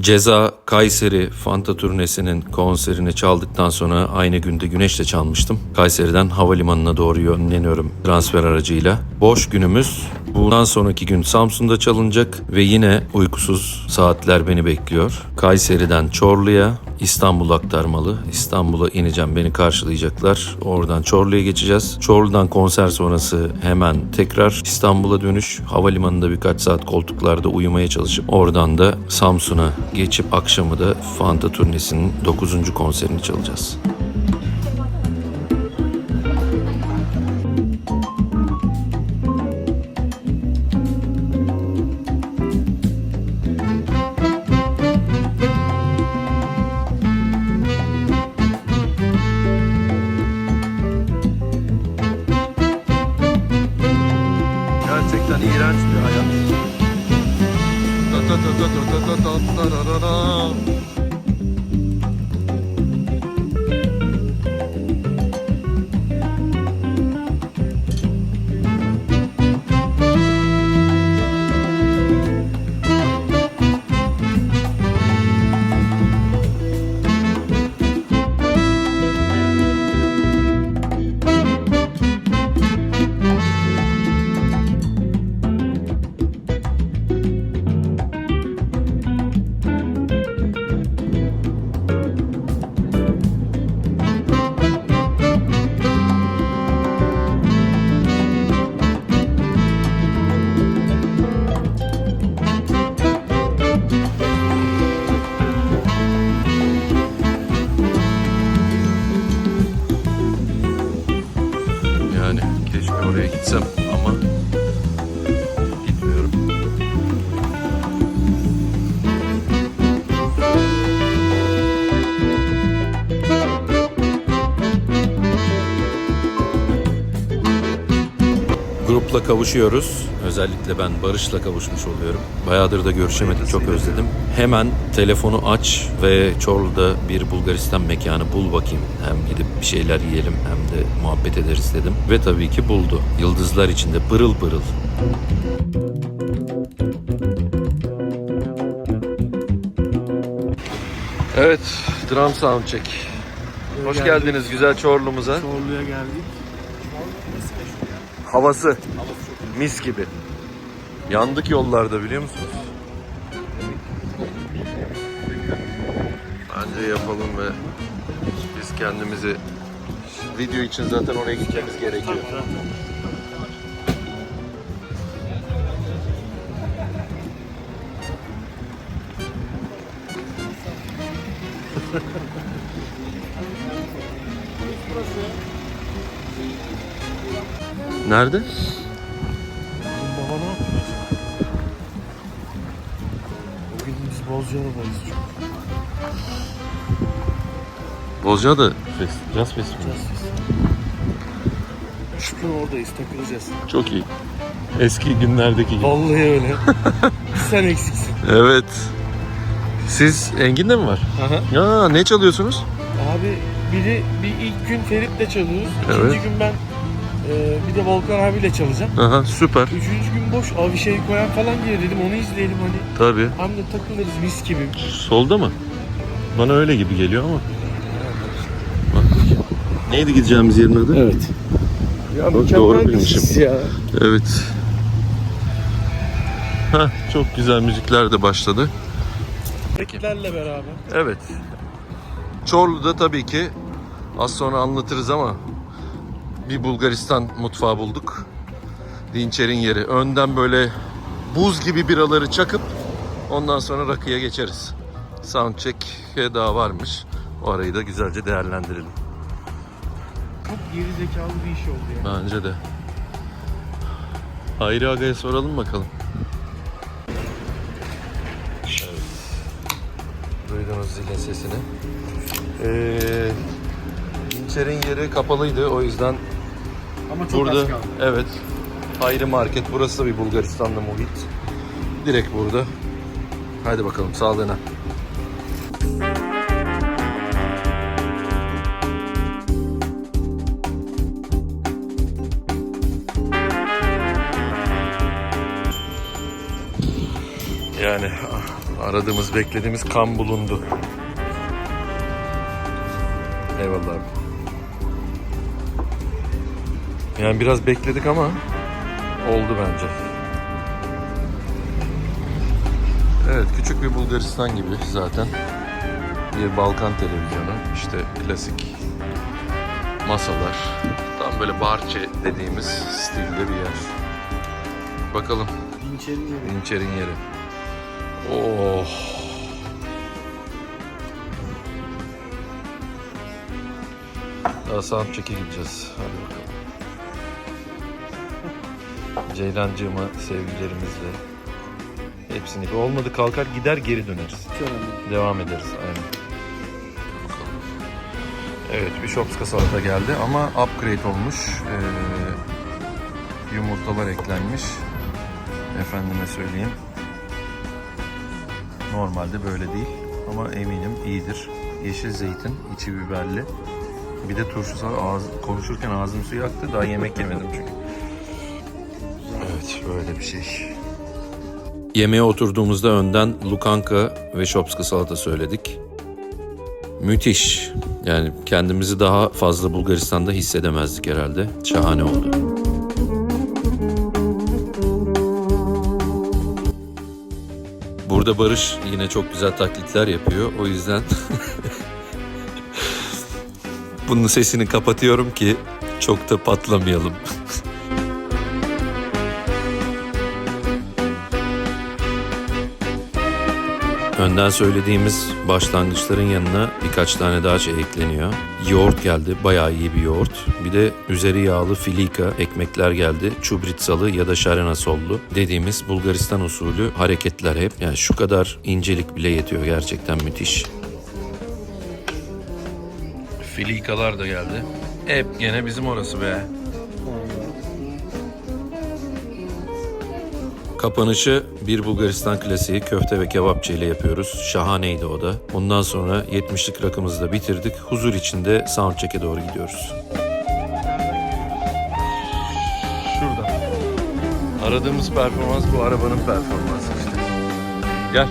Ceza Kayseri Fanta turnesinin konserini çaldıktan sonra aynı günde Güneş'te çalmıştım. Kayseri'den havalimanına doğru yönleniyorum transfer aracıyla. Boş günümüz. Bundan sonraki gün Samsun'da çalınacak ve yine uykusuz saatler beni bekliyor. Kayseri'den Çorlu'ya, İstanbul aktarmalı. İstanbul'a ineceğim, beni karşılayacaklar. Oradan Çorlu'ya geçeceğiz. Çorlu'dan konser sonrası hemen tekrar İstanbul'a dönüş. Havalimanında birkaç saat koltuklarda uyumaya çalışıp oradan da Samsun'a geçip akşamı da Fanta turnesinin 9. konserini çalacağız. Kavuşuyoruz. Özellikle ben Barış'la kavuşmuş oluyorum. Bayağıdır da görüşemedik, çok özledim. Hemen telefonu aç ve Çorlu'da bir Bulgaristan mekanı bul bakayım. Hem gidip bir şeyler yiyelim hem de muhabbet ederiz dedim. Ve tabii ki buldu. Yıldızlar içinde pırıl pırıl. Evet, drum soundcheck. Hoş geldiniz güzel Çorlu'muza. Çorlu'ya geldik. Havası mis gibi. Yandık yollarda biliyor musunuz? Bence yapalım ve biz kendimizi video için zaten oraya gitmemiz gerekiyor. Nerede? Bozcaada'dayız çünkü. Bozcaada Fest, Jazz Festivali. Üç gün oradayız takılacağız. Çok iyi. Eski günlerdeki gibi. Vallahi öyle. Sen eksiksin. Evet. Siz Engin'de mi var? Aha. Ya ne çalıyorsunuz? Abi biri bir ilk gün Ferit'le çalıyoruz. İkinci Evet. gün ben bir de Volkan abiyle çalacağım. Aha süper. Üçüncü gün boş abi şey koyan falan diye dedim onu izleyelim hani. Tabii. Hem de takılırız mis gibi. Solda mı? Bana öyle gibi geliyor ama. Neydi gideceğimiz yerin adı? Evet. Ya Doğru mükemmel bir bilmişim. ya. Evet. Heh, çok güzel müzikler de başladı. Ferit'lerle beraber. Evet. Çorlu'da tabii ki az sonra anlatırız ama bir Bulgaristan mutfağı bulduk. Dinçer'in yeri. Önden böyle buz gibi biraları çakıp ondan sonra rakıya geçeriz. Soundcheck'e daha varmış. O arayı da güzelce değerlendirelim. Çok geri zekalı bir iş oldu ya. Bence de. Hayri Aga'ya soralım bakalım. Evet. Duydunuz zilin sesini. Ee, Dinçer'in yeri kapalıydı o yüzden Ama çok burada az kaldı. evet Hayri Market burası da bir Bulgaristan'da muhit. Direkt burada. Hadi bakalım sağlığına. Yani Aradığımız, beklediğimiz kan bulundu. Eyvallah abi. Yani biraz bekledik ama oldu bence. Evet, küçük bir Bulgaristan gibi zaten. Bir Balkan televizyonu. İşte klasik masalar. Tam böyle barçe dediğimiz stilde bir yer. Bakalım. Dinçerin yeri. Dinçer'in yeri. Oh. Daha sound check'e gideceğiz. Hadi bakalım. Ceylancığıma sevgilerimizle hepsini. Olmadı kalkar gider geri döneriz. Hiç önemli. Devam ederiz aynen. Evet bir Shopska salata geldi ama upgrade olmuş. Ee, yumurtalar eklenmiş. Efendime söyleyeyim. Normalde böyle değil ama eminim iyidir. Yeşil zeytin, içi biberli. Bir de turşusu var. Ağız, konuşurken ağzım suyu aktı. Daha yemek yemedim çünkü. Evet böyle bir şey. Yemeğe oturduğumuzda önden Lukanka ve Shopska salata söyledik. Müthiş. Yani kendimizi daha fazla Bulgaristan'da hissedemezdik herhalde. Şahane oldu. Burada Barış yine çok güzel taklitler yapıyor. O yüzden bunun sesini kapatıyorum ki çok da patlamayalım. Önden söylediğimiz başlangıçların yanına birkaç tane daha şey ekleniyor. Yoğurt geldi, bayağı iyi bir yoğurt. Bir de üzeri yağlı filika ekmekler geldi. Çubritsalı ya da şarena sollu dediğimiz Bulgaristan usulü hareketler hep. Yani şu kadar incelik bile yetiyor gerçekten müthiş. Filikalar da geldi. Hep gene bizim orası be. Kapanışı bir Bulgaristan klasiği köfte ve kebapçı ile yapıyoruz. Şahaneydi o da. Ondan sonra 70'lik rakımızı da bitirdik. Huzur içinde soundcheck'e doğru gidiyoruz. Şurada. Aradığımız performans bu arabanın performansı işte. Gel.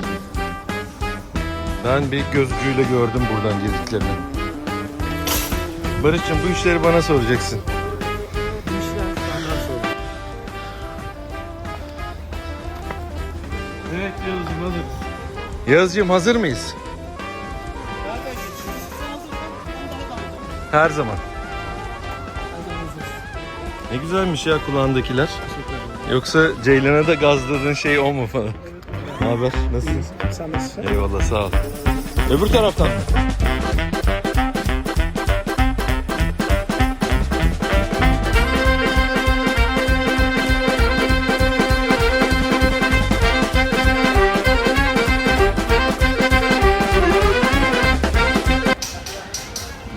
Ben bir gözcüyle gördüm buradan girdiklerini. Barış'cığım bu işleri bana soracaksın. Evet Yavuz'um hazırız. Yağız'cığım hazır mıyız? Her zaman. Ne güzelmiş ya kulağındakiler. Yoksa Ceylan'a da gazladığın şey o mu falan? Ne haber? Nasılsın? Sen nasılsın? Eyvallah sağ ol. Öbür taraftan.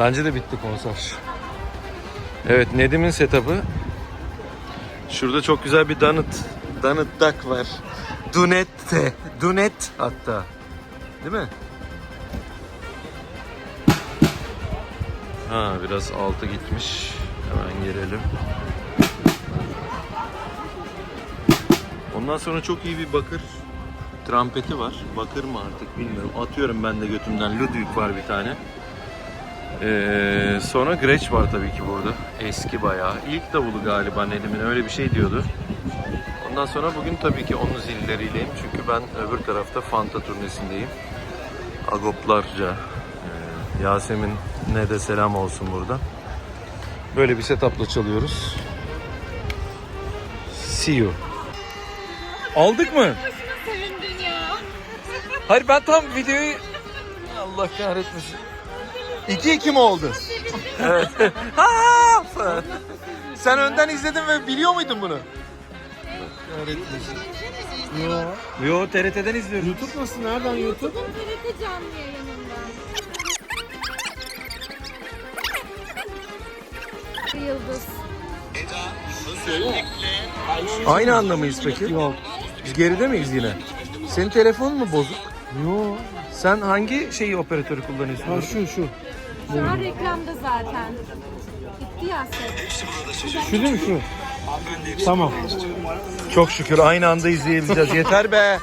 Bence de bitti konser. Evet Nedim'in setup'ı. Şurada çok güzel bir donut. Donut duck var. Dunette. Dunet hatta. Değil mi? Ha biraz altı gitmiş. Hemen gelelim. Ondan sonra çok iyi bir bakır trampeti var. Bakır mı artık bilmiyorum. Atıyorum ben de götümden. Ludwig var bir tane. Ee, sonra Gretsch var tabii ki burada. Eski bayağı. İlk davulu galiba Nedim'in öyle bir şey diyordu. Ondan sonra bugün tabii ki onun zilleriyleyim. Çünkü ben öbür tarafta Fanta turnesindeyim. Agoplarca. Ee, Yasemin ne de selam olsun burada. Böyle bir setupla çalıyoruz. See you. Aldık mı? Hayır ben tam videoyu... Allah kahretmesin. 2-2 mi oldu? evet. Sen önden izledin ve biliyor muydun bunu? Yo. Yo TRT'den izliyorum. YouTube nasıl? Nereden YouTube? Bugün TRT canlı yayınından. Yıldız. Aynı anda mıyız peki? Yok. Biz geride miyiz yine? Senin telefonun mu bozuk? Yo. Sen hangi şeyi operatörü kullanıyorsun? Ha şu şu. Şu an reklamda zaten. Gitti ya set. Şu değil mi şu? Tamam. Çok şükür aynı anda izleyebileceğiz. Yeter be.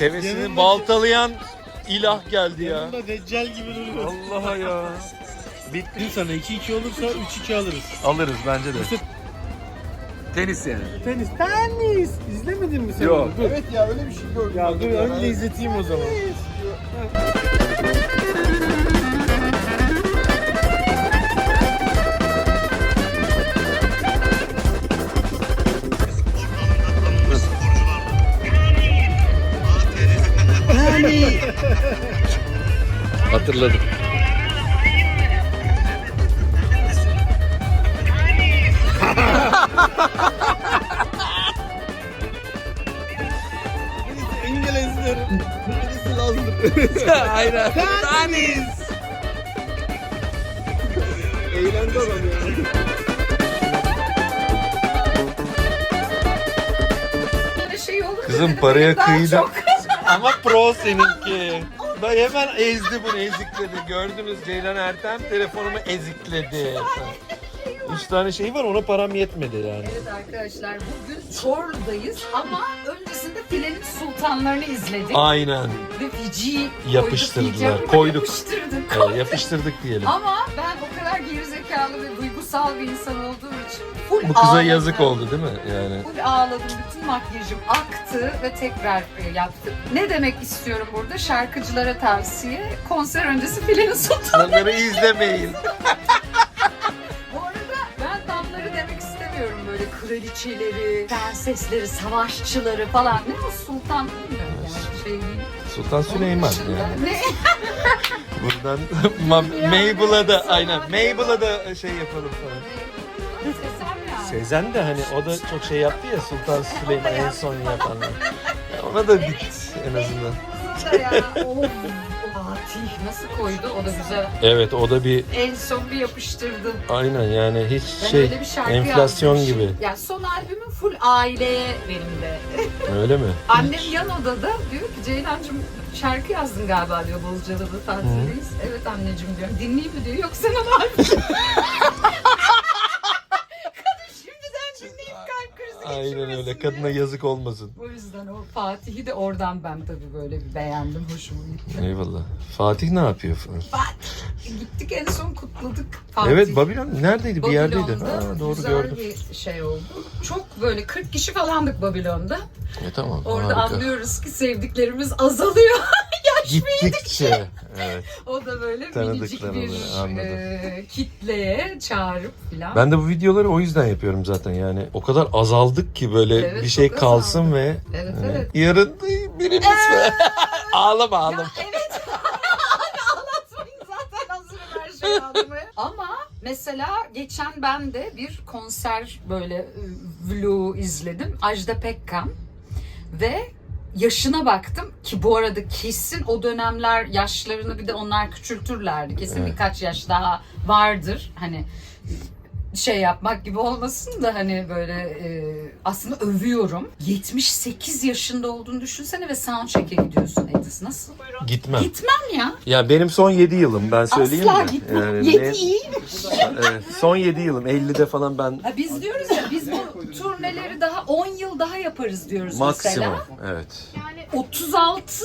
Yanında- baltalayan ilah geldi ya. Yanında deccal gibi duruyor. Allah'a ya. Bittim sana 2-2 olursa 3-2 alırız. Alırız bence de. Tenis yani. Tenis. Tenis. İzlemedin mi sen? Yok. onu? Dur. Evet ya öyle bir şey gördüm. Ya dur önce izleteyim o zaman. Hatırladım. İngilizler. Birisi Lazlı. Aynen. Tenis. Eğlendi adam ya. Şey Kızım paraya kıydı. Ama pro seninki. Ben hemen ezdi bunu ezikledi. Gördünüz Ceylan Ertem telefonumu ezikledi. Üç tane şey var ona param yetmedi yani. Evet arkadaşlar bugün Çorlu'dayız ama öncesinde filenin sultanlarını izledik. Aynen. Ve Fiji Yapıştırdılar, koyduk. Yapıştırdık. Ee, yapıştırdık diyelim. Ama ben o kadar gerizekalı ve duygusal bir insan olduğum full Bu kıza ağladım. yazık oldu değil mi? Yani. Full ağladım. Bütün makyajım aktı ve tekrar e, yaptık. Ne demek istiyorum burada? Şarkıcılara tavsiye. Konser öncesi filenin sultanı. Onları izlemeyin. Bu arada ben damları demek istemiyorum böyle kraliçeleri, prensesleri, savaşçıları falan. Ne o sultan bilmiyorum yani şey değil. Sultan Süleyman yani. Ne? Buradan Ma- Mabel'a da aynen Mabel'a da şey yapalım falan. Sezen de hani o da çok şey yaptı ya Sultan Süleyman en son yapanlar. Ona da bit en azından. Da ya. Of. Fatih nasıl koydu? O da güzel. Evet o da bir En son bir yapıştırdı. aynen yani hiç Ben şey öyle bir şarkı enflasyon yazmışım. gibi. Yani son albümüm full aileye benim de. Öyle mi? Annem yan odada diyor ki Ceylancığım şarkı yazdın galiba diyor Bozcaada'da tatildeyiz. Evet anneciğim diyorum. Dinleyeyim mi diyor. Yok sen onu albüm. öyle. Kadına yazık olmasın. O yüzden o Fatih'i de oradan ben tabii böyle bir beğendim. Hoşuma gitti. Eyvallah. Fatih ne yapıyor falan? Gittik en son kutladık Fatih. Evet Babilon neredeydi? Bir yerdeydi. Ha, doğru güzel gördüm. bir şey oldu. Çok böyle 40 kişi falandık Babilon'da. E, tamam Orada harika. anlıyoruz ki sevdiklerimiz azalıyor. Gittikçe. Evet. O da böyle minicik bir anladım. e, kitleye çağırıp filan. Ben de bu videoları o yüzden yapıyorum zaten yani. O kadar azaldık ki böyle Evet, bir şey kalsın azaldı. ve Evet hani evet. yarın birimiz ağlama ağlama. Ya evet. Ağlatmayın zaten hazırım her şeyi ağlamaya. Ama mesela geçen ben de bir konser böyle e, vlogu izledim. Ajda Pekkan ve yaşına baktım ki bu arada kesin o dönemler yaşlarını bir de onlar küçültürlerdi. Kesin Evet. birkaç yaş daha vardır. Hani şey yapmak gibi olmasın da hani böyle e, aslında övüyorum. 78 yaşında olduğunu düşünsene ve soundcheck'e gidiyorsun Edis. Nasıl? Gitmem. Gitmem ya. Ya benim son 7 yılım ben söyleyeyim Asla mi? gitmem. Yani Yedi ne- iyi. Evet, son 7 yılım 50'de falan ben Ha biz diyoruz ya biz bu turneleri daha 10 yıl daha yaparız diyoruz maksimum. mesela. Evet. 36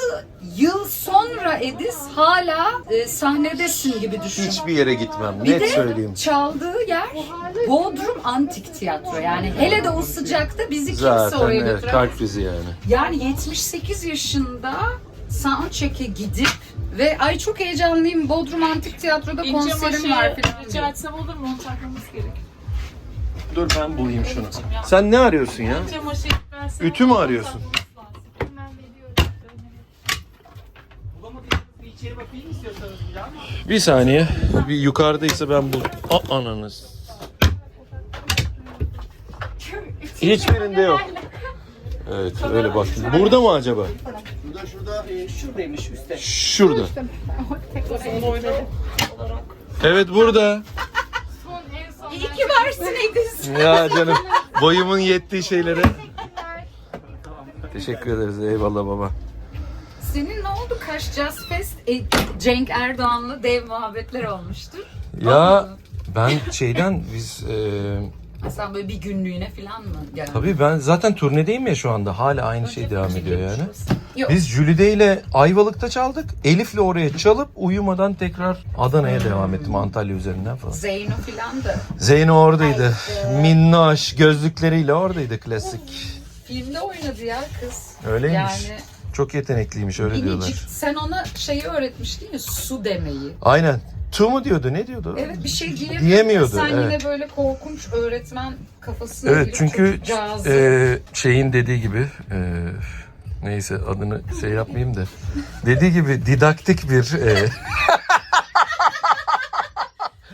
yıl sonra Edis hala e, sahnedesin gibi düşün. Hiçbir yere gitmem. Bir Net de söyleyeyim. çaldığı yer Bodrum Antik Tiyatro. Yani hele de o sıcakta bizi kimse Zaten oraya evet, götüremez. kalp krizi yani. Yani 78 yaşında soundcheck'e gidip ve ay çok heyecanlıyım Bodrum Antik Tiyatro'da İnce konserim maşe var falan rica diyor. etsem olur mu? Onu takmamız gerek. Dur ben bulayım şunu. Sen ne arıyorsun ya? İnce Ütü mü arıyorsun? Hemen veriyorum. Bir saniye. Bir yukarıdaysa ben bul. Aa, ananız. Hiçbirinde yok. Evet öyle bak. Burada mı acaba? Şurada şurada. Şuradaymış üstte. Şurada. Evet burada. Son en son. İyi ki varsın. Ya canım boyumun yettiği şeylere. Teşekkür ederiz. Eyvallah baba. Senin ne oldu Kaş Jazz Fest? E, Cenk Erdoğan'la dev muhabbetler olmuştu. Ya ben şeyden biz e, Mesela böyle bir günlüğüne falan mı geldin? Tabii ben zaten turnedeyim ya şu anda. Hala aynı şey devam ediyor yani. Yok. Biz Jülide ile Ayvalık'ta çaldık. Elif'le oraya çalıp uyumadan tekrar Adana'ya devam ettim Antalya üzerinden falan. Zeyno falan da Zeyno oradaydı. Ay, e- Minnoş gözlükleriyle oradaydı klasik. filmde oynadı ya kız. Öyleymiş. Yani Çok yetenekliymiş öyle diyorlar. minicik. Sen ona şeyi öğretmiş değil mi? Su demeyi. Aynen. Tu mu diyordu ne diyordu? Evet bir şey diyemiyordu. Diyemiyordu, Sen evet. yine böyle korkunç öğretmen kafasına Evet girip çünkü çocukcağızı- e, şeyin dediği gibi e, neyse adını şey yapmayayım da dediği gibi didaktik bir e,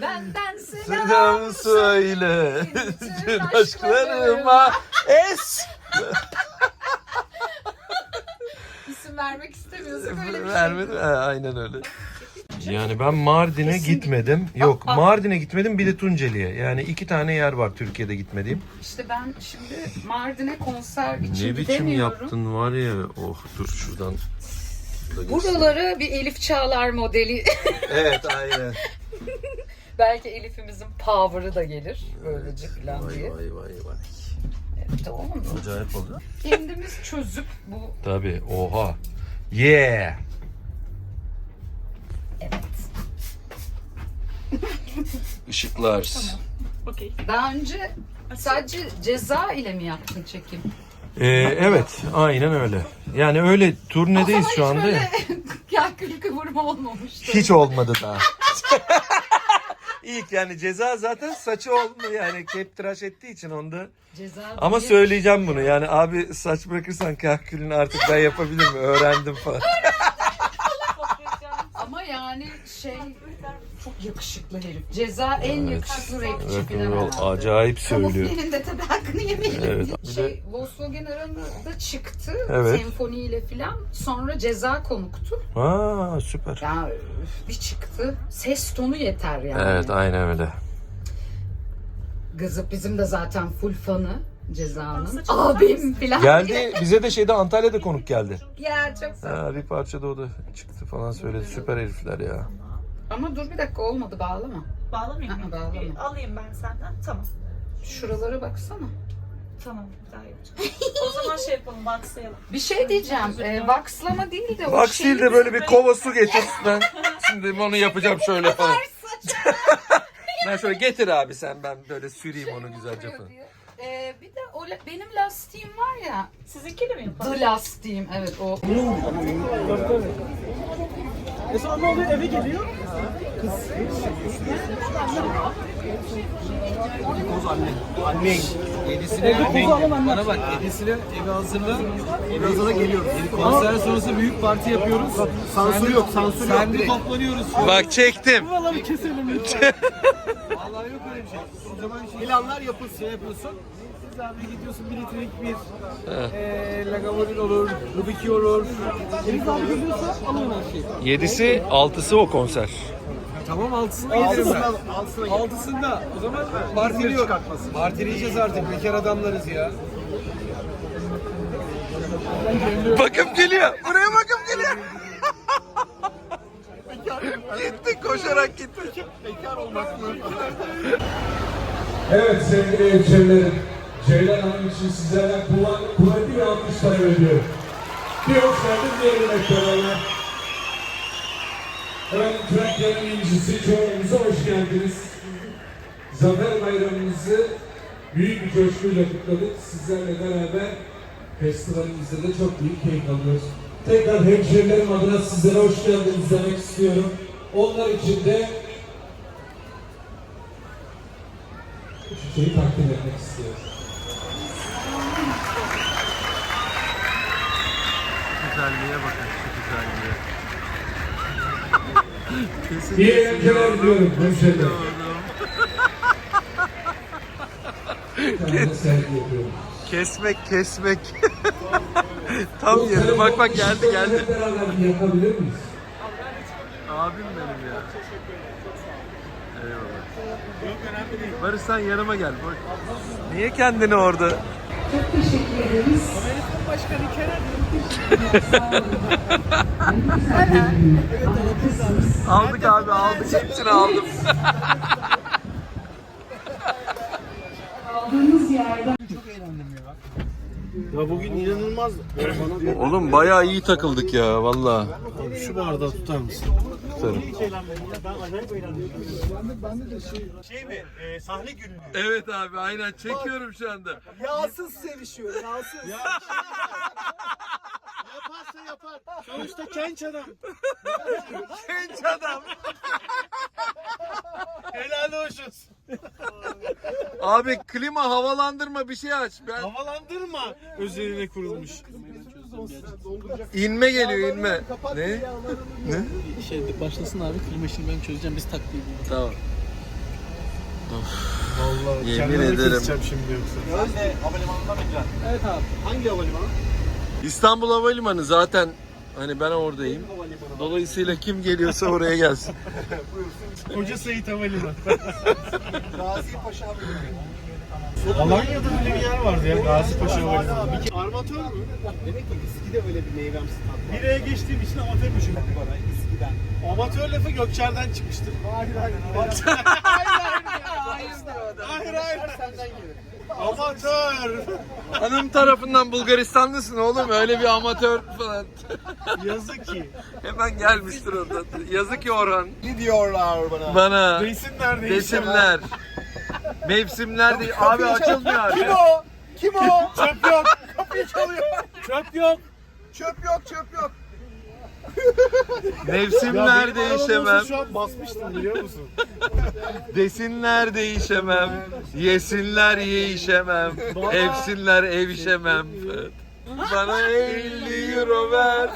Benden selam. selam söyle bütün aşklarıma es İsim vermek istemiyorsak öyle bir şey. vermedim ha, aynen öyle. Yani ben Mardin'e gitmedim. Yok Mardin'e gitmedim bir de Tunceli'ye. Yani iki tane yer var Türkiye'de gitmediğim. İşte ben şimdi Mardin'e konser için Ne biçim gidemiyorum. yaptın var ya. Oh dur şuradan. Buraları bir Elif Çağlar modeli. Evet aynen. Belki Elif'imizin power'ı da gelir. Böylece falan Vay diye. vay vay vay. Evet, mı? Acayip oldu. Kendimiz çözüp bu Tabii oha. Yeah. Işıklar. Okey. Daha önce sadece ceza ile mi yaptın çekim? Ee, evet aynen öyle. Yani öyle turnedeyiz şu anda. böyle ya. Kalkül kıvırma olmamıştı. Hiç olmadı daha. İlk yani ceza zaten saçı olmuyor yani kep tıraş ettiği için onda. Ceza Ama söyleyeceğim bunu yani abi saç bırakırsan kahkülünü artık ben yapabilir mi öğrendim falan. Ama yani şey çok yakışıklı herif. Ceza en Evet. yakışıklı rapçi Evet, falan herhalde. acayip söylüyor. Kamuflenin de tabii hakkını yemeyelim. Evet. Şey, Volkswagen aranında çıktı. Evet. Senfoniyle falan. Sonra ceza konuktu. Ha süper. Ya bir çıktı. Ses tonu yeter yani. Evet aynen öyle. Gızıp bizim de zaten full fanı cezanın. Abim falan. Geldi bize de şeyde Antalya'da konuk geldi. Ya çok sağ ol. Ha, bir parça da o da çıktı falan söyledi. Süper herifler ya. Ama dur bir dakika olmadı bağlama. Bağlamayayım mı? bağlama. Bir Alayım ben senden. Tamam. Şuralara baksana. Tamam. Bir daha yapacağım. o zaman şey yapalım. Baksayalım. Bir şey diyeceğim. E, vakslama değil de o Bak değil de böyle bir kova su getir. Ben şimdi onu yapacağım şöyle falan. ben şöyle getir abi sen ben böyle süreyim onu güzelce falan. Ee, bir de o la- benim lastiğim var ya. Sizinkiyle mi yapalım? The lastiğim evet o. E sonra ne oluyor? Eve geliyor. Annen. Yedisine annen. Bana bak yedisine evi hazırla. Evi hazırla geliyoruz. Konser sonrası büyük parti yapıyoruz. Sansür yok, sansür yok. Sen de Direkt. toplanıyoruz. Bak çektim. Buraları keselim. Vallahi yok öyle bir şey. O zaman şey, Planlar yapılsın. şey Siz abi gidiyorsun bir litrelik bir eee Lagavulin olur, Rubiki olur. Elif abi geliyorsa alın her şeyi. Yedisi altısı o konser. Tamam altısına gelirim ben. Altısına gel. Altısında. O zaman partiliyor. Partileyeceğiz artık. Bekar adamlarız ya. Bakım geliyor. Buraya bakım geliyor. gitti koşarak gitti. Bekar olmak mı? Evet sevgili hemşehrilerim, Ceylan Hanım için sizlerden kuvvet- kuvvetli bir alkış talep. Bir hoş geldin diyelim beraber. Evet, Trakya'nın incisi, çoğunluğunuza hoş geldiniz. Zafer Bayramımızı büyük bir coşkuyla kutladık. Sizlerle beraber festivalimizde de çok büyük keyif alıyoruz. Tekrar hemşehrilerim adına sizlere hoş geldiniz demek istiyorum. Onlar için de şu şeyi takdim etmek istiyorum. Güzelliğe bakın şu güzelliğe. İyi eğlenceler diliyorum sergi yapıyorum. Kesmek kesmek. Tam yeri. Bak bak geldi geldi. Beraber bir yakabilir miyiz? Abim benim ya. Eyvallah. Barış sen yanıma gel. Bak. Niye kendini orada? Aldık abi aldık hepsini aldım. Ya bugün inanılmaz. Oğlum bayağı iyi takıldık ya valla. Şu bardağı tutar mısın? Tutarım. Şey mi? E, sahne günlüğü. Evet abi aynen çekiyorum şu anda. Yağsız sevişiyor, yağsız. Yaparsa yapar. Sonuçta genç adam. Genç adam. Helal olsun. Abi klima havalandırma bir şey aç. Ben Havalandırma üzerine kurulmuş. inme geliyor inme. Ne? Şey başlasın abi klima işini ben çözeceğim biz taktiği bulalım. Tamam. Vallahi Yemin kendimi ederim. keseceğim şimdi yoksa. Evet abi. Hangi havalimanı? İstanbul Havalimanı zaten hani ben oradayım. Dolayısıyla kim geliyorsa oraya gelsin. Koca Sait Havalimanı. Gazi Paşa Havalimanı. Alanya'da öyle bir yer vardı ya Gazi Paşa Havalimanı. Bir armatör mü? Demek ki viskide öyle bir meyvemsi tat var. Bireye geçtiğim için amatörmüşüm. Bana viskiden. Amatör lafı Gökçer'den çıkmıştır. Hayır hayır. Hayır hayır. Senden gelir. Amatör. Hanım tarafından Bulgaristanlısın oğlum öyle bir amatör falan. Yazık ki. Hemen gelmiştir orada. Yazık ki Orhan. Ne diyorlar bana? Bana Desinler değişemez. desinler. Mevsimler değil. Abi açılmıyor. Kim o? Kim o? Çöp yok. Kapıyı çalıyor. Çöp yok. Çöp yok, çöp yok. Mevsimler değişemem. Şu an basmıştım biliyor musun? Desinler değişemem. Yesinler yiyişemem. Evsinler evişemem. Bana 50 euro ver.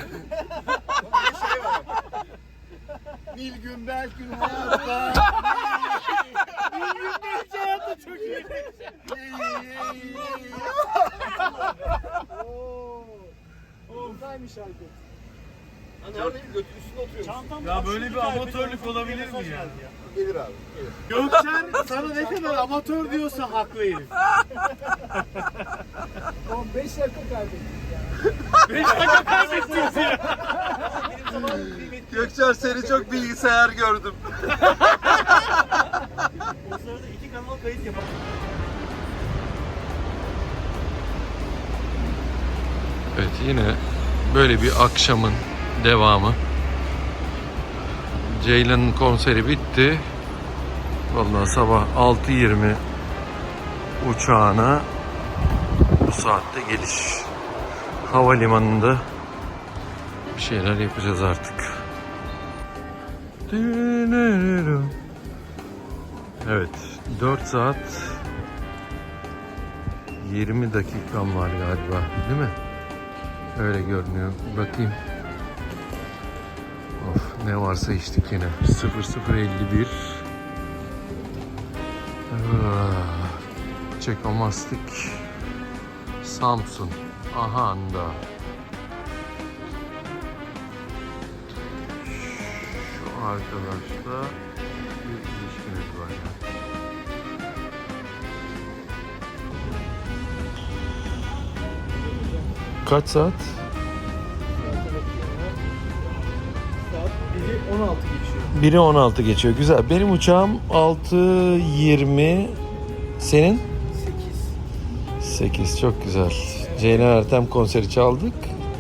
Nilgün Belgün hayatta. Güzelmiş şarkı. Hani neredeyim? Götün üstünde oturuyorum. Ya böyle bir amatörlük olabilir mi ya? Gelir abi. Gökçer sana ne kadar amatör diyorsa haklı herif. Tamam 5 dakika kaybettim. 5 dakika kaybettiniz ya. Gökçer seni çok bilgisayar gördüm. O sırada iki kanal kayıt yapalım. Evet yine böyle bir akşamın devamı. Ceylan'ın konseri bitti. Vallahi sabah 6.20 uçağına bu saatte geliş. Havalimanında bir şeyler yapacağız artık. Evet 4 saat 20 dakikam var galiba değil mi? Öyle görünüyor. Bakayım. Ne varsa içtik yine. 0051 Ah, Çekomastik Samsun Ahanda Şu arkadaşla bir ilişkimiz var ya. Kaç saat? 16 geçiyor. Biri 16 geçiyor. Güzel. Benim uçağım 6.20. Senin? 8. 8. Çok güzel. Ceylan Ertem konseri çaldık.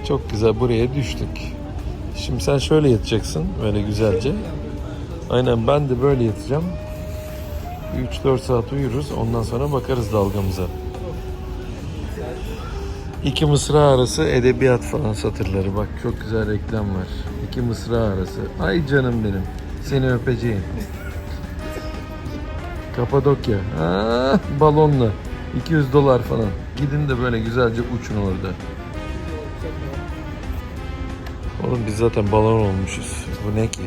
Çok güzel. Buraya düştük. Şimdi sen şöyle yatacaksın. Böyle güzelce. Aynen ben de böyle yatacağım. 3-4 saat uyuruz. Ondan sonra bakarız dalgamıza. İki mısra arası edebiyat falan satırları. Bak çok güzel reklam var. İki mısra arası. Ay canım benim. Seni öpeceğim. Kapadokya. Ah, balonla. 200 dolar falan. Gidin de böyle güzelce uçun orada. Oğlum biz zaten balon olmuşuz. Bu ne ki?